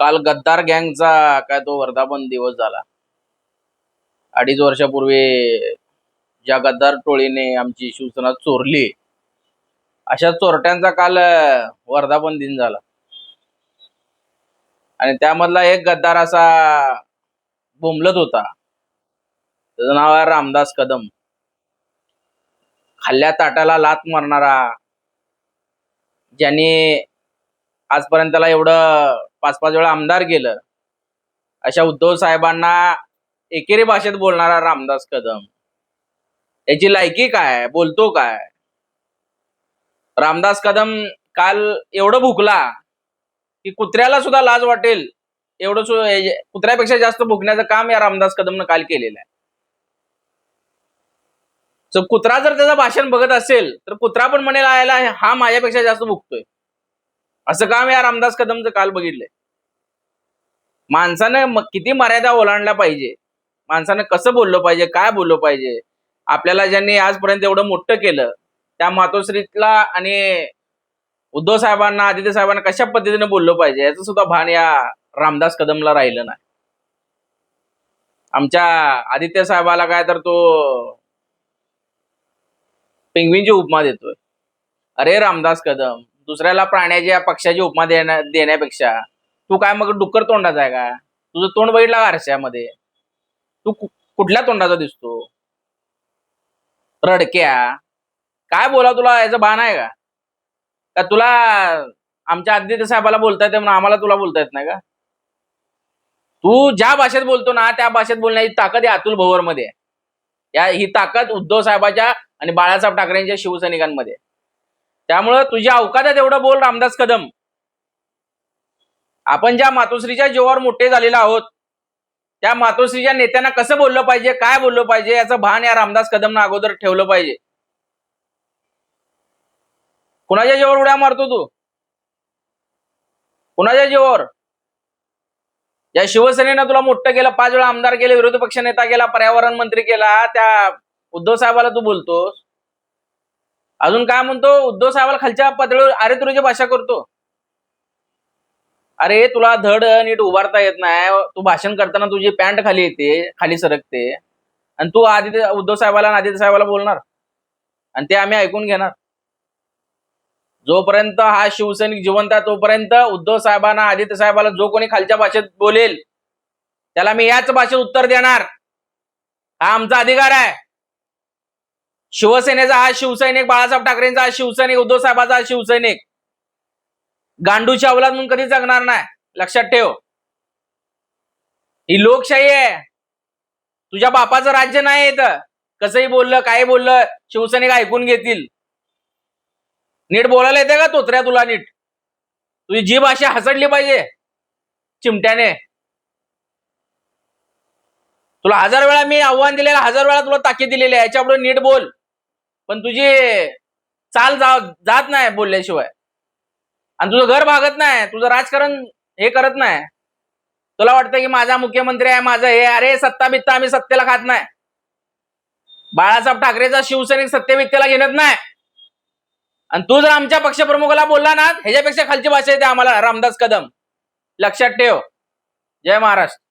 काल गद्दार गँगचा काय तो वर्धापन दिवस झाला. अडीच वर्षापूर्वी ज्या गद्दार टोळीने आमची शिवसेना चोरली अशा चोरट्यांचा काल वर्धापन दिन झाला. आणि त्यामधला एक गद्दार असा बोंबलत होता. त्याचं नाव आहे रामदास कदम. खाल्ल्या ताटाला लात मारणारा ज्यांनी आजपर्यंत त्याला एवढं पाच पाच वेळा आमदार केलं. अशा उद्धव साहेबांना एकेरी भाषेत बोलणारा रामदास कदम. याची लायकी काय? बोलतो काय? रामदास कदम काल एवढं भुकला की कुत्र्याला सुद्धा लाज वाटेल. एवढं सु- कुत्र्यापेक्षा जास्त भुकण्याचं काम या रामदास कदमनं काल केलेलं आहे. कुत्रा जर त्याचं भाषण बघत असेल तर कुत्रा पण म्हणेल आयला हा माझ्यापेक्षा जास्त भुकतोय. असं काम या रामदास कदमचं काल बघितलंय? माणसानं किती मर्यादा ओलांडल्या पाहिजे? माणसानं कसं बोललं पाहिजे? काय बोललं पाहिजे? आपल्याला ज्यांनी आजपर्यंत एवढं मोठं केलं त्या मातोश्रीतला आणि उद्धव साहेबांना आदित्य साहेबांना कशा पद्धतीने बोललं पाहिजे? याचं सुद्धा भान या रामदास कदमला राहिलं नाही. आमच्या आदित्य साहेबाला काय तर तो पिंगवींची उपमा देतोय. अरे रामदास कदम दुसऱ्याला प्राण्याच्या पक्षाची उपमा देण्या देण्यापेक्षा तू काय मग डुक्कर तोंडाचा आहे का? तुझं तोंड बघितला आरशामध्ये? तू कुठल्या तोंडाचा दिसतो? रडक्या. काय बोला तुला? याचं भान आहे का? का तुला आमच्या आदित्य साहेबाला बोलता येते म्हणून आम्हाला तुला बोलता येत नाही का? तू ज्या भाषेत बोलतो ना त्या भाषेत बोलण्याची ताकद या अतुल भोवरमध्ये या ही ताकद उद्धव साहेबाच्या आणि बाळासाहेब ठाकरेंच्या शिवसैनिकांमध्ये आहे. त्यामुळं तुझ्या अवकाशात एवढं बोल रामदास कदम. आपण ज्या मातोश्रीच्या जीवावर मोठे झालेलो आहोत त्या मातोश्रीच्या नेत्यांना कसं बोललं पाहिजे काय बोललं पाहिजे याचं भान या रामदास कदमना अगोदर ठेवलं पाहिजे. कुणाच्या जीवावर उड्या मारतो तू? कुणाच्या जीवावर? या शिवसेनेनं तुला मोठं केलं पाच वेळा आमदार केले विरोधी पक्ष नेता केला पर्यावरण मंत्री केला त्या उद्धव साहेबाला तू बोलतोस. अजून काय म्हणतो? उद्धव साहेबाला खालच्या पातळीवर अरे तुझी भाषा करतो. अरे तुला धड नीट उभारता येत नाही. तू भाषण करताना तुझी पॅन्ट खाली येते खाली सरकते. आणि तू आदित्य उद्धव साहेबाला आणि आदित्य साहेबाला बोलणार. आणि ते आम्ही ऐकून घेणार. जोपर्यंत हा शिवसैनिक जिवंत आहे तोपर्यंत उद्धव साहेबांना आदित्य साहेबाला जो कोणी खालच्या भाषेत बोलेल त्याला मी याच भाषेत उत्तर देणार. हा आमचा अधिकार आहे. शिवसेनेचा हा शिवसैनिक बाळासाहेब ठाकरेंचा हा शिवसैनिक उद्धव साहेबाचा हा शिवसैनिक. गांडूची अवलाद म्हणून कधी जगणार नाही? लक्षात ठेव. ही लोकशाही आहे. तुझ्या बापाचं राज्य नाही येत कसंही बोललं काय बोललं शिवसैनिक ऐकून घेतील. नीट बोलायला येते का तोत्र्या तुला नीट? तुझी जी भाषा हसडली पाहिजे चिमट्याने. तुला हजार वेळा मी आव्हान दिलेलं हजार वेळा तुला ताकीद दिलेली आहे. याच्यापुढे नीट बोल. पण तुझी चाल जा जात नाही बोलल्याशिवाय. आणि तुझं घर भागत नाही तुझं राजकारण हे करत नाही. तुला वाटतं की माझा मुख्यमंत्री आहे माझं हे अरे सत्ता बित्ता आम्ही सत्तेला खात नाही. बाळासाहेब ठाकरेचा शिवसैनिक सत्तेवित्तेला घेणत नाही. आणि तू जर आमच्या पक्षप्रमुखाला बोलला ना ह्याच्यापेक्षा खालची भाषा येते आम्हाला. रामदास कदम. लक्षात ठेव. जय महाराष्ट्र.